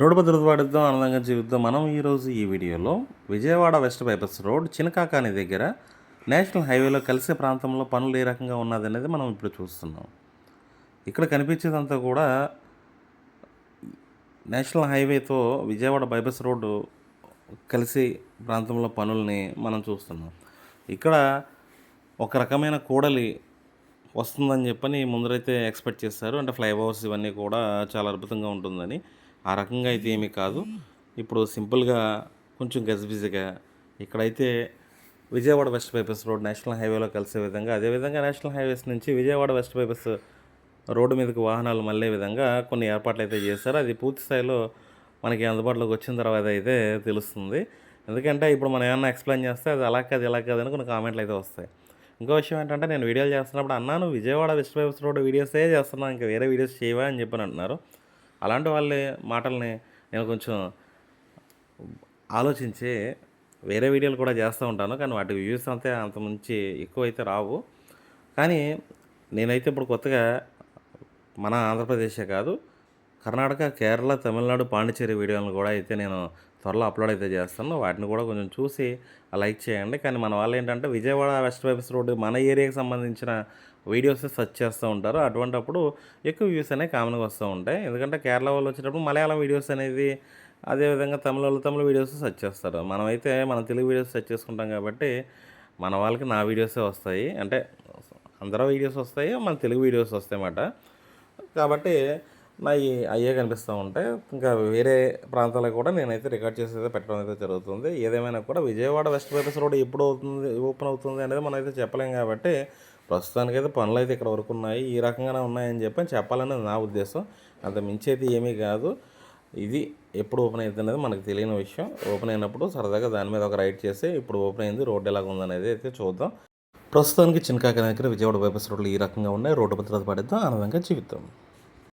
Road భద్రత పాటిద్దాం ఆనందంగా జీవిద్దాం మనం ఈరోజు ఈ వీడియోలో. Vijayawada west bypass road Chinakakani దగ్గర నేషనల్ హైవేలో కలిసే ప్రాంతంలో పనులు ఏ రకంగా ఉన్నది అనేది మనం ఇప్పుడు చూస్తున్నాం. ఇక్కడ కనిపించేదంతా కూడా నేషనల్ హైవేతో విజయవాడ బైపాస్ రోడ్డు కలిసి ప్రాంతంలో పనుల్ని మనం చూస్తున్నాం. ఇక్కడ ఒక రకమైన కూడలి వస్తుందని చెప్పని ముందరైతే ఎక్స్పెక్ట్ చేస్తారు అంటే ఫ్లైఓవర్స్ ఇవన్నీ కూడా చాలా అద్భుతంగా ఉంటుందని. ఆ రకంగా అయితే ఏమీ కాదు. ఇప్పుడు సింపుల్గా కొంచెం గజిబిజిగా ఇక్కడైతే Vijayawada west bypass road national హైవేలో కలిసే విధంగా అదేవిధంగా నేషనల్ హైవేస్ నుంచి విజయవాడ వెస్ట్ బైపాస్ రోడ్డు మీదకి వాహనాలు మళ్ళే విధంగా కొన్ని ఏర్పాట్లు అయితే చేశారు. అది పూర్తి స్థాయిలో మనకి అందుబాటులోకి వచ్చిన తర్వాత అయితే తెలుస్తుంది. ఎందుకంటే ఇప్పుడు మనం ఏమన్నా ఎక్స్ప్లెయిన్ చేస్తే అది అలా కాదు ఇలా కాదు అని కొన్ని కామెంట్లు అయితే వస్తాయి. ఇంకో విషయం ఏంటంటే నేను వీడియోలు చేస్తున్నప్పుడు అన్నాను విజయవాడ వెస్ట్ బైపాస్ రోడ్ వీడియోసే చేస్తున్నాను ఇంకా వేరే వీడియోస్ చేయవా అని చెప్పని అంటున్నారు. అలాంటి వాళ్ళ మాటల్ని నేను కొంచెం ఆలోచించి వేరే వీడియోలు కూడా చేస్తూ ఉంటాను. కానీ వాటి వ్యూస్ అంతే అంత మంచి ఎక్కువ అయితే రావు. కానీ నేనైతే ఇప్పుడు కొత్తగా మన ఆంధ్రప్రదేశే కాదు కర్ణాటక కేరళ తమిళనాడు పాండిచేరి వీడియోలను కూడా అయితే నేను త్వరలో అప్లోడ్ అయితే చేస్తాను. వాటిని కూడా కొంచెం చూసి లైక్ చేయండి. కానీ మన వాళ్ళు ఏంటంటే విజయవాడ వెస్ట్ వైపస్ రోడ్డు మన ఏరియాకి సంబంధించిన వీడియోస్ సెర్చ్ చేస్తూ ఉంటారు. అటువంటప్పుడు ఎక్కువ వ్యూస్ అనేవి కామన్గా వస్తూ ఉంటాయి. ఎందుకంటే కేరళ వాళ్ళు వచ్చేటప్పుడు మలయాళం వీడియోస్ అనేది అదేవిధంగా తమిళ వాళ్ళు తమిళ వీడియోస్ సెర్చ్ చేస్తారు. మనమైతే మన తెలుగు వీడియోస్ సెర్చ్ చేసుకుంటాం కాబట్టి మన వాళ్ళకి నా వీడియోసే వస్తాయి. అంటే అందరూ వీడియోస్ వస్తాయి మన తెలుగు వీడియోస్ వస్తాయి అన్నమాట కాబట్టి నా అయ్యే కనిపిస్తూ ఉంటాయి ఇంకా వేరే ప్రాంతాలకు కూడా నేనైతే రికార్డ్ చేసి అయితే పెట్టడం అయితే జరుగుతుంది. ఏదేమైనా కూడా విజయవాడ వెస్ట్ బైపాస్ రోడ్ ఎప్పుడు అవుతుంది ఓపెన్ అవుతుంది అనేది మనం అయితే చెప్పలేం కాబట్టి ప్రస్తుతానికైతే పనులు అయితే ఇక్కడ వరకు ఉన్నాయి. ఈ రకంగానే ఉన్నాయని చెప్పి చెప్పాలనేది నా ఉద్దేశం. అంత మించి అయితే ఏమీ కాదు. ఇది ఎప్పుడు ఓపెన్ అవుతుంది అనేది మనకు తెలియని విషయం. ఓపెన్ అయినప్పుడు సరదాగా దాని మీద ఒక రైడ్ చేసి ఇప్పుడు ఓపెన్ అయింది రోడ్డు ఎలాగ ఉందనేది అయితే చూద్దాం. ప్రస్తుతానికి చిన్నకాక దగ్గర విజయవాడ బైపాస్ రోడ్లు ఈ రకంగా ఉన్నాయి. రోడ్డు భద్రత పడిద్దాం. ఆనందంగా జీవితం